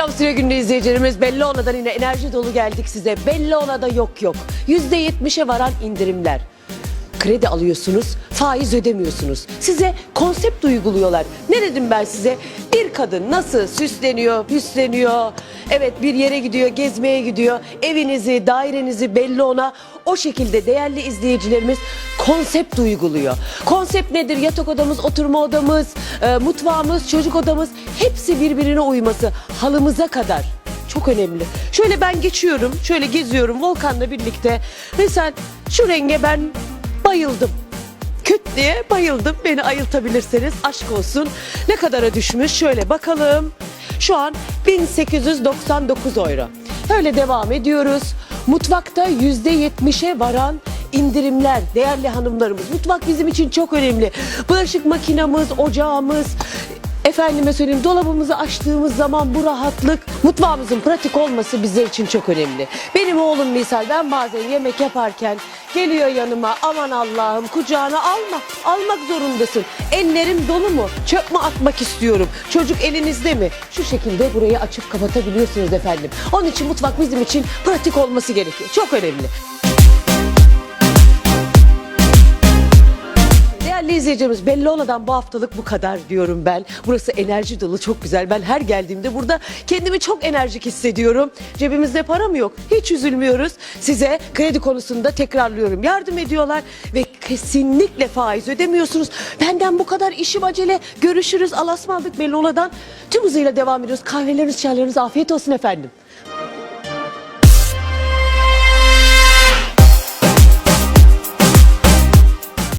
Güle günde izleyicilerimiz Bellona'dan yine enerji dolu geldik size. Bellona'da yok yok. %70'e varan indirimler. Kredi alıyorsunuz, faiz ödemiyorsunuz. Size konsept uyguluyorlar. Ne dedim ben size? Bir kadın nasıl süsleniyor, püsleniyor, evet bir yere gidiyor, gezmeye gidiyor. Evinizi, dairenizi belli ona o şekilde değerli izleyicilerimiz konsept uyguluyor. Konsept nedir? Yatak odamız, oturma odamız, e, mutfağımız, çocuk odamız hepsi birbirine uyması halımıza kadar. Çok önemli. Şöyle ben geçiyorum, şöyle geziyorum Volkan'la birlikte. Mesela şu renge ben bayıldım. Küt diye bayıldım. Beni ayıltabilirseniz aşk olsun. Ne kadara düşmüş? Şöyle bakalım. Şu an 1899 euro. Öyle devam ediyoruz. Mutfakta %70'e varan indirimler değerli hanımlarımız. Mutfak bizim için çok önemli. Bulaşık makinamız, ocağımız, Efendime söyleyeyim dolabımızı açtığımız zaman bu rahatlık, mutfağımızın pratik olması bizler için çok önemli. Benim oğlum misal ben bazen yemek yaparken geliyor yanıma aman Allah'ım kucağına alma, almak zorundasın. Ellerim dolu mu? Çöp mü atmak istiyorum? Çocuk elinizde mi? Şu şekilde burayı açıp kapatabiliyorsunuz efendim. Onun için mutfak bizim için pratik olması gerekiyor. Çok önemli. Değerli izleyicilerimiz Bellona'dan bu haftalık bu kadar diyorum ben. Burası enerji dolu çok güzel. Ben her geldiğimde burada kendimi çok enerjik hissediyorum. Cebimizde para mı yok? Hiç üzülmüyoruz. Size kredi konusunda tekrarlıyorum. Yardım ediyorlar ve kesinlikle faiz ödemiyorsunuz. Benden bu kadar işim acele. Görüşürüz. Alasmandık Bellona'dan. Tüm hızıyla devam ediyoruz. Kahveleriniz, çaylarınız afiyet olsun efendim.